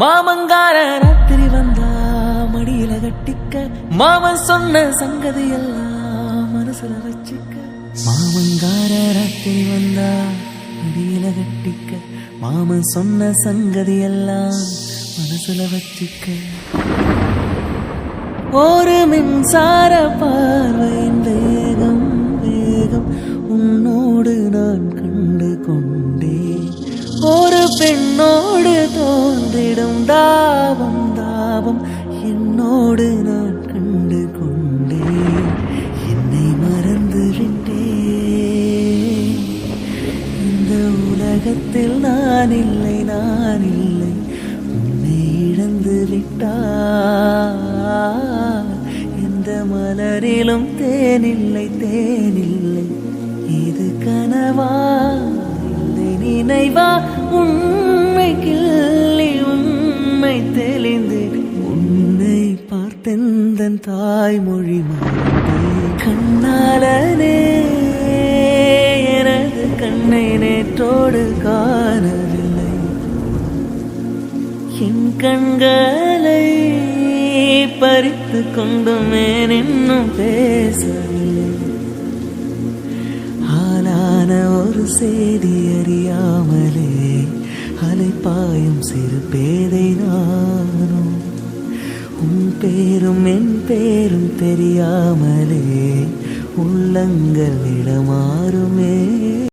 மாமங்கார ராத்திரி வந்தா மடியில கட்டிக்க. மாமன் சொன்ன சங்கதி எல்லாம் மனசுல வச்சுக்க. மாமங்கார ராத்திரி வந்தா மடியில கட்டிக்க. மாமன் சொன்ன சங்கதி எல்லாம் மனசுல வச்சுக்க. ஒரு மின்சார பார்வையின் வேகம் வேகம். உன்னோடு நான் கண்டு கொண்டே. ஒரு பெண்ணோடு தோன்றிடும் தாபம் தாபம். என்னோடு நான் கண்டு கொண்டேன். என்னை மறந்து விட்டேன். இந்த உலகத்தில் நான் இல்லை நான் இல்லை. உன்னை இழந்து விட்டால். எந்த மலரிலும் தேனில்லை தேனில்லை இது கனவா? இல்லை நினைவா? உண்மை கிள்ளி உண்மை தெளிந்து உன்னை பார்த்தெந்தன் தாய்மொழி கண்ணாலனே எனது கண்ணை நேற்றோடு காணவில்லை. என் கண்களை பறித்து கொண்டுமே நின்னும் பேசவில்லை. ஆளான ஒரு செய்தி அறியாமலே அலைப்பாயும் சிறு பேதை நானும். உன் பேரும் என் பேரும் தெரியாமலே உள்ளங்கள் இடமாறுமே